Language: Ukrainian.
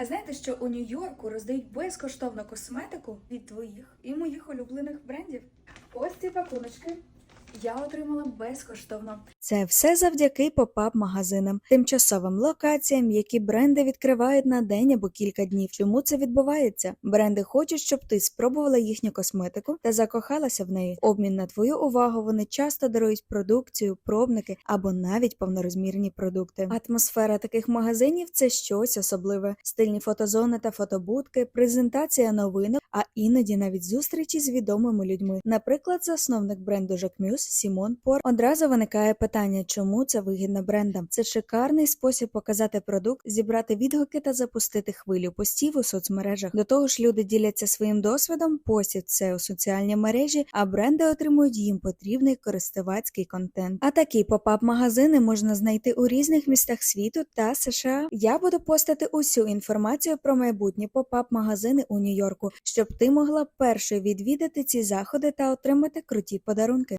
А знаєте, що у Нью-Йорку роздають безкоштовну косметику від твоїх і моїх улюблених брендів? Ось ці пакуночки я отримала безкоштовно. Це все завдяки поп-ап магазинам, тимчасовим локаціям, які бренди відкривають на день або кілька днів. Чому це відбувається? Бренди хочуть, щоб ти спробувала їхню косметику та закохалася в неї. Обмін на твою увагу вони часто дарують продукцію, пробники або навіть повнорозмірні продукти. Атмосфера таких магазинів це щось особливе: стильні фотозони та фотобудки, презентація новинок, а іноді навіть зустрічі з відомими людьми. Наприклад, засновник бренду Jacquemus Сімон Пор. Одразу виникає питання, чому це вигідно брендам. Це шикарний спосіб показати продукт, зібрати відгуки та запустити хвилю постів у соцмережах. До того ж, люди діляться своїм досвідом, постять це у соціальні мережі, а бренди отримують їм потрібний користувацький контент. А такі поп-ап магазини можна знайти у різних містах світу та США. Я буду постати усю інформацію про майбутні поп-ап магазини у Нью-Йорку, щоб ти могла першою відвідати ці заходи та отримати круті подарунки.